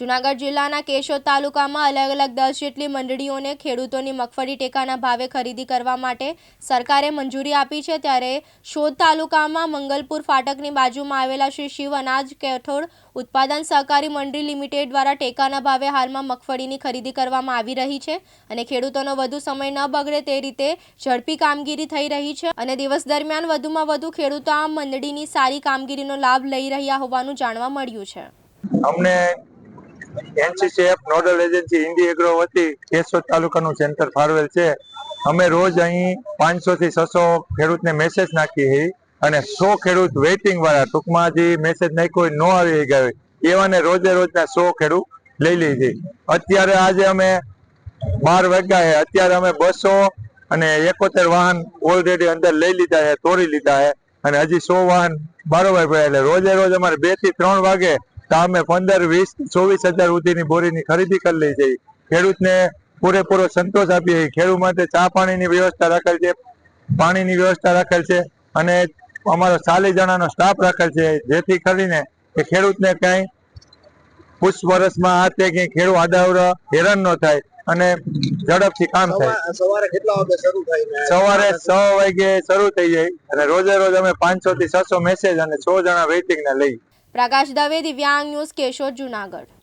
જુનાગઢ જિલ્લાના કેશોદ તાલુકામાં અલગ અલગ દસ જેટલી મંડળીઓને ખેડૂતોની મગફળી ટેકાના ભાવે ખરીદી કરવા માટે સરકારે મંજૂરી આપી છે. ત્યારે શોધ તાલુકામાં મંગલપુર ફાટકની બાજુમાં આવેલા શ્રી શિવ અનાજ કેથોડ ઉત્પાદન સહકારી મંડળી લિમિટેડ દ્વારા ટેકાના ભાવે હાલમાં મગફળીની ખરીદી કરવામાં આવી રહી છે અને ખેડૂતોનો વધુ સમય ન બગડે તે રીતે ઝડપી કામગીરી થઈ રહી છે અને દિવસ દરમિયાન વધુમાં વધુ ખેડૂતો આ મંડળીની સારી કામગીરીનો લાભ લઈ રહ્યા હોવાનું જાણવા મળ્યું છે. અમને NCCF nodal agency Indi Agro વતી કેશોદ તાલુકાનું સેન્ટર ફાળવેલ છે. અમે રોજ અહીં પાંચસો થી છસો ખેડૂતને મેસેજ નાખીએ હતી અને સો ખેડૂત વેઇટિંગ વાળા, ટૂંકમાં જે મેસેજ નાખ્યો હોય, ન આવી ગયા એવાને રોજે રોજના સો ખેડૂત લઈ લીધી અત્યારે આજે અમે બાર વાગ્યા અત્યારે અમે બસો અને એકોતેર વાહન ઓલરેડી અંદર લઈ લીધા છે, તોડી લીધા છે. અને હજી સો વાહન બારોબાર પડ્યા એટલે રોજે રોજ અમારે બેથી ત્રણ વાગે તો અમે પંદર વીસ ચોવીસ હજાર સુધીની બોરીની ખરીદી કરી લઈ જઈએ. ખેડૂતને પૂરેપૂરો સંતોષ આપીએ. ખેડૂત માટે ચા પાણીની વ્યવસ્થા રાખેલ છે પાણીની વ્યવસ્થા રાખેલ છે અને અમારો ચાલીસ જણાનો સ્ટાફ રાખેલ છે જેથી કરીને કે ખેડૂતને ક્યાંય વર્ષમાં આ તે ક્યાંય ખેડૂત આડાવડા હેરાન ન થાય અને ઝડપથી કામ થાય. સવારે કેટલા વાગે શરૂ થાય સવારે છ વાગે શરૂ થઈ જાય. અને રોજે રોજ અમે પાંચસો થી છસો મેસેજ અને સો જણા વેઇટિંગ ને લઈ. પ્રકાશ દવે દિવ્યાંગ ન્યૂઝ કેશોદ જુનાગઢ.